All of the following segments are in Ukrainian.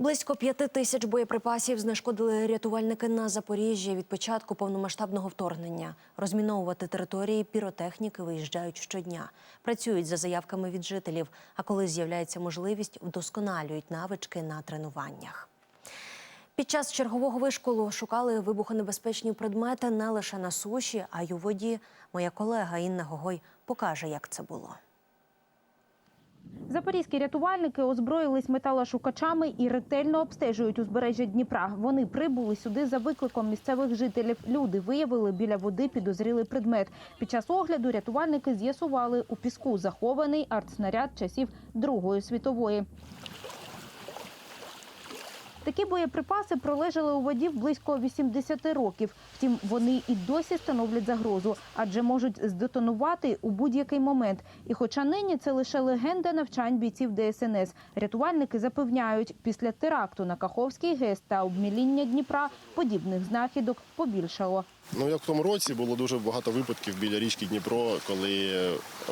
Близько п'яти тисяч боєприпасів знешкодили рятувальники на Запоріжжі від початку повномасштабного вторгнення. Розміновувати території піротехніки виїжджають щодня. Працюють за заявками від жителів. А коли з'являється можливість, вдосконалюють навички на тренуваннях. Під час чергового вишколу шукали вибухонебезпечні предмети не лише на суші, а й у воді. Моя колега Інна Гогой покаже, як це було. Запорізькі рятувальники озброїлись металошукачами і ретельно обстежують узбережжя Дніпра. Вони прибули сюди за викликом місцевих жителів. Люди виявили біля води підозрілий предмет. Під час огляду рятувальники з'ясували у піску захований артснаряд часів Другої світової. Такі боєприпаси пролежали у воді близько 80 років. Втім, вони і досі становлять загрозу, адже можуть здетонувати у будь-який момент. І хоча нині це лише легенда навчань бійців ДСНС, рятувальники запевняють, після теракту на Каховський ГЕС та обміління Дніпра подібних знахідок побільшало. Ну, як в тому році було дуже багато випадків біля річки Дніпро, коли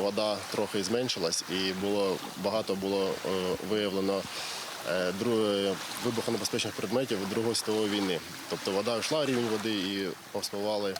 вода трохи зменшилась і було багато було е, виявлено вибухонебезпечних предметів Другої світової війни. Тобто вода йшла, рівень води і повспливали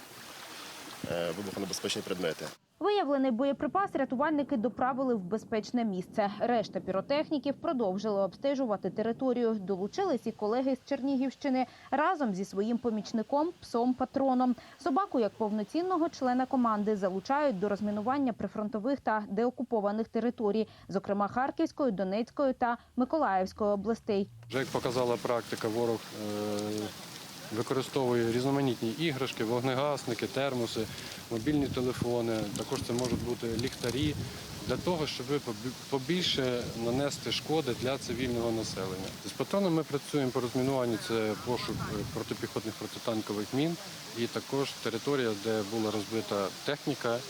е, вибухонебезпечні предмети. Виявлений боєприпас рятувальники доправили в безпечне місце. Решта піротехніків продовжили обстежувати територію. Долучились і колеги з Чернігівщини разом зі своїм помічником псом патроном. Собаку як повноцінного члена команди залучають до розмінування прифронтових та деокупованих територій, зокрема Харківської, Донецької та Миколаївської областей. Вже як показала практика, ворог е, використовує різноманітні іграшки, вогнегасники, термоси, мобільні телефони. Також це можуть бути ліхтарі для того, щоб побі- побільше нанести шкоди для цивільного населення. З патроном ми працюємо по розмінуванню. Це пошук е, протипіхотних протитанкових мін і також територія, де була розбита техніка, е,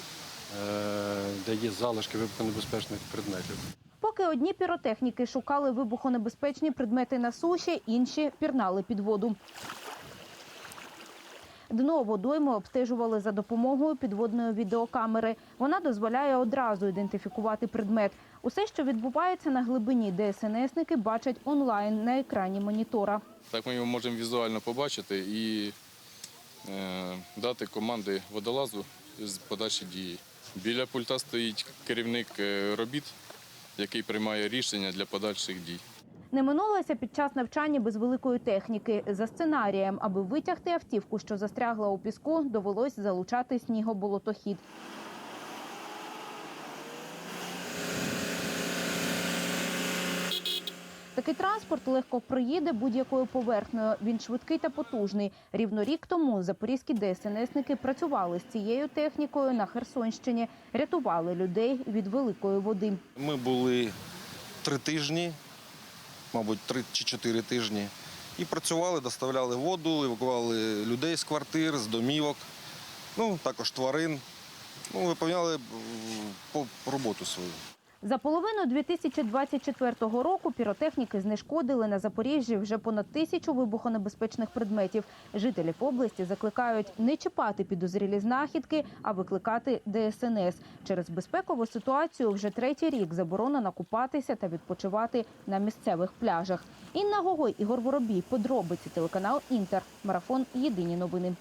де є залишки вибухонебезпечних предметів. Поки одні піротехніки шукали вибухонебезпечні предмети на суші, інші пірнали під воду. Дно водойми обстежували за допомогою підводної відеокамери. Вона дозволяє одразу ідентифікувати предмет. Усе, що відбувається на глибині, ДСНСники бачать онлайн на екрані монітора. Так ми його можемо візуально побачити і е, дати команди водолазу з подальші дії. Біля пульта стоїть керівник е, робіт, який приймає рішення для подальших дій. Не минулося під час навчання без великої техніки. За сценарієм, аби витягти автівку, що застрягла у піску, довелось залучати снігоболотохід. Такий транспорт легко проїде будь-якою поверхнею. Він швидкий та потужний. Рівно рік тому запорізькі ДСНСники працювали з цією технікою на Херсонщині, рятували людей від великої води. Ми були три тижні, мабуть, три чи чотири тижні, і працювали, доставляли воду, евакували людей з квартир, з домівок, ну, також тварин. Ну, виповняли по роботу свою. За половину 2024 року піротехніки знешкодили на Запоріжжі вже понад тисячу вибухонебезпечних предметів. Жителів області закликають не чіпати підозрілі знахідки, а викликати ДСНС. Через безпекову ситуацію вже третій рік заборонено купатися та відпочивати на місцевих пляжах. Інна Гогой, Ігор Воробій, подробиці телеканал Інтер. Марафон Єдині новини.